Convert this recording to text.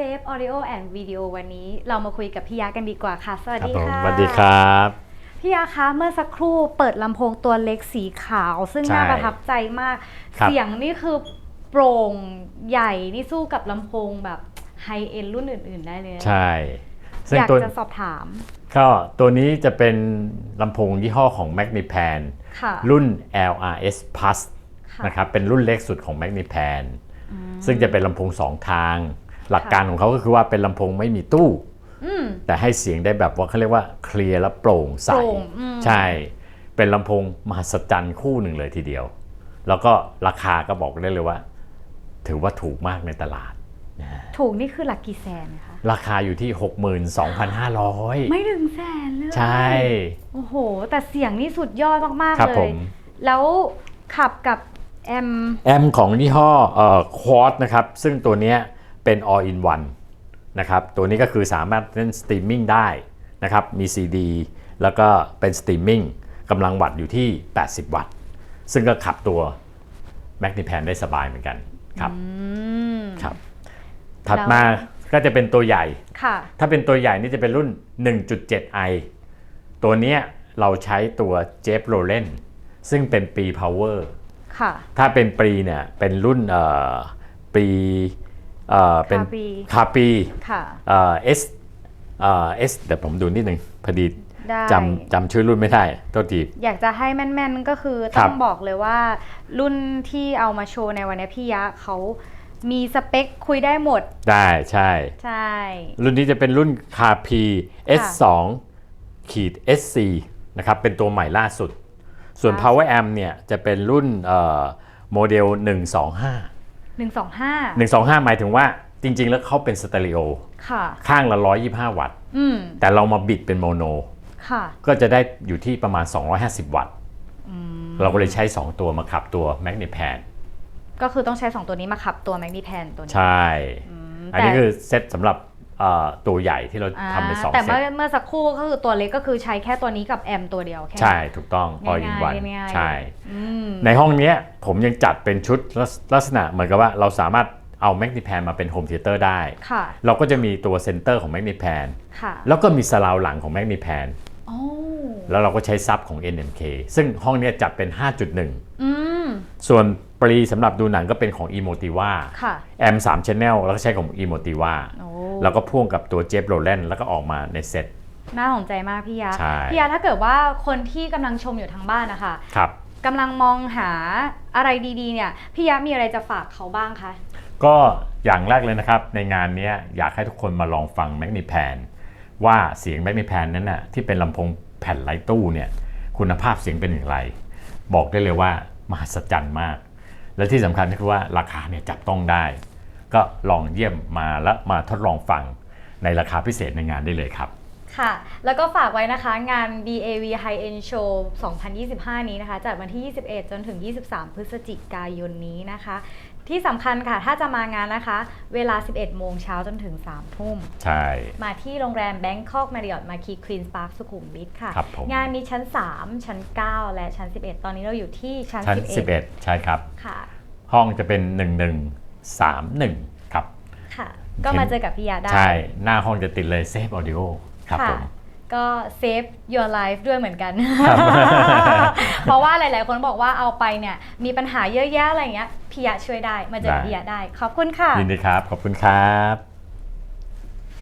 Safe Audio and Video วันนี้เรามาคุยกับพี่ยากันดีกว่าค่ะ สวัสครับดีผมค่ะสวัสดีครับพี่ยาคะเมื่อสักครู่เปิดลำโพงตัวเล็กสีขาว ซึ่งใช่น่าประทับใจมากครับเสียงนี่คือโปร่งใหญ่นี่สู้กับลำโพงแบบไฮเอ็นรุ่นอื่น ๆ ได้เลยนะใช่ซึ่งอยากตัวจะสอบถาม ก็ตัวนี้จะเป็นลำโพงยี่ห้อของ Magnipan ค่ะรุ่น LRS Plus ค่ะนะครับเป็นรุ่นเล็กสุดของ Magnipan ซึ่งจะเป็นลำโพงสองทาง หลักการของเขาก็คือว่าเป็นลำโพงไม่มีตู้อืมแต่ให้เสียงได้แบบว่าเขาเรียกว่าเคลียร์และโปร่งใสโปร่งอืมใช่ เป็นลำโพงมหัศจรรย์คู่หนึ่งเลยทีเดียว แล้วก็ราคาก็บอกได้เลยว่า ถือว่าถูกมากในตลาด ถูกนี่คือหลักกี่แสนคะราคาอยู่ที่ 62,500 ไม่ถึงแสนเลย ใช่ โอ้โห แต่เสียงนี่สุดยอดมากครัๆบเลผยมแล้วขับกับแอม แอมของยี่ห้อเอ่อควอดนะครับ ซึ่งตัวเนี้ย เป็น all in one นะครับตัวนี้ก็คือสามารถเล่นสตรีมมิ่งได้นะครับมี CD แล้วก็เป็นสตรีมมิ่งกำลังวัตต์อยู่ที่ 80 วัตต์ ซึ่งก็ขับตัว Magnipan ได้สบายเหมือนกันครับอืมครับ ถัดมาก็จะเป็นตัวใหญ่ค่ะถ้าเป็นตัวใหญ่นี่จะเป็นรุ่น 1.7i ตัวเนี้ยเราใช้ตัว j e f r o l e n ซึ่งเป็นปี Power ค่ะถ้าเป็นปีเนี่ยเป็นรุ่นเอ่อปี เอ่อเป็นคาปีคาปีค่ะเอ่อ S เอ่อ S เดี๋ยวผมดูนิดนึงพอดีได้จำจำชื่อรุ่นไม่ได้โทษทีอยากจะให้แม่นๆก็คือครัต้บองบอกเลยว่า รุ่นที่เอามาโชว์ในวันนี้พี่ยะเขามีสเปคคุยได้หมด ได้ใช่ใช่ รุ่นนี้จะเป็นรุ่นคาปี S2 ขีด SC นะครับเป็นตัวใหม่ล่าสุด ส่วนครับ Power Amp เนี่ยจะเป็นรุ่นเอ่อโมเดล 125 หนึ่งสองห้า125 หมายถึงว่าจริง ๆ แล้วเขาเป็นสเตอริโอค่ะ ข้างละ 125 วัตต์ อืมแต่เรามาบิดเป็นโมโน ค่ะก็จะได้อยู่ที่ประมาณ 250 วัตต์เราก็เลยใช้ 2 ตัวมาขับตัว Magnipan ก็คือต้องใช้2ตัวนี้มาขับตัว Magnipan ตัวนี้ใช่มอันนี้แต่คือเซตสำหรับเอ่อ ตัวใหญ่ที่เราอ่าทำเป็นสองแต่เซเมื่อตเมื่อสักครู่ก็คือตัวเล็กก็คือใช้แค่ตัวนี้กับแอมตัวเดียวแค่นั้นใช่ถูกต้อง all in ง่าย one ๆง่ายๆใช่อืมในห้องเนี้ยผมยังจัดเป็นชุดลักษลักษณะเหมือนกับว่าเราสามารถเอา Magnipan มาเป็นโฮมเทเตอร์ได้ค่ะเราก็จะมีตัวเซนเตอร์ของ Magnipan ค่ะแล้วก็มีสลาวหลังของ Magnipan โอ้แล้วเราก็ใช้ซับของ NMK ซึ่งห้องเนี้ยจัดเป็น 5.1อืมส่วนปรีสำหรับดูหนังก็เป็นของ Emotiva ค่ะแอม3 Channel แล้วก็ใช้ของ Emotiva โอ้ แล้วก็พ่วงกับตัวเจฟโรแลนแล้วก็ออกมาในเซตน่าสนใจมากพี่ยา ใช่ พี่ยาถ้าเกิดว่าคนที่กำลังชมอยู่ทางบ้านนะคะครับ กำลังมองหาอะไรดีๆ เนี่ย พี่ยามีอะไรจะฝากเขาบ้างคะ ก็อย่างแรกเลยนะครับ ในงานเนี้ยอยากให้ทุกคนมาลองฟังแมกนิแพนว่าเสียงแมกนิแพนนั้นน่ะที่เป็นลำโพงแผ่นไร้ตู้เนี่ยคุณภาพเสียงเป็นอย่างไร บอกได้เลยว่ามหัศจรรย์มาก และที่สำคัญก็คือว่าราคาเนี่ยจับต้องได้ ก็ลองเยี่ยมมาแล้วมาทดลองฟังในราคาพิเศษในงานได้เลยครับ ค่ะ แล้วก็ฝากไว้นะคะงาน DAV High End Show 2025 นี้นะคะ จัดวันที่ 21 จนถึง 23 พฤศจิกายนนี้นะคะ ที่สำคัญค่ะ ถ้าจะมางานนะคะ เวลา 11 โมงเช้าจนถึง 3 ทุ่ม ใช่ มาที่โรงแรม Bangkok Marriott Marquis Queen Park สุขุมวิทค่ะ ครับผม งานมีชั้น 3 ชั้น 9 และชั้น 11 ตอนนี้เราอยู่ที่ชั้น ชั้น 11 11 ใช่ครับ ค่ะ ห้องจะเป็น 1131 ครับ ค่ะ ก็มาเจอกับพี่ยาได้ ใช่ หน้าห้องจะติดเลยเซฟออดิโอครับค่ะผมก็เซฟ your life ด้วยเหมือนกันครับเพราะว่าหลาย ๆ คนบอกว่าเอาไปเนี่ย มีปัญหาเยอะแยะอะไรอย่างเงี้ยพี่ยะช่วยได้มาเจอกับได้พี่ยะได้ ขอบคุณค่ะ ยินดีครับ ขอบคุณครับ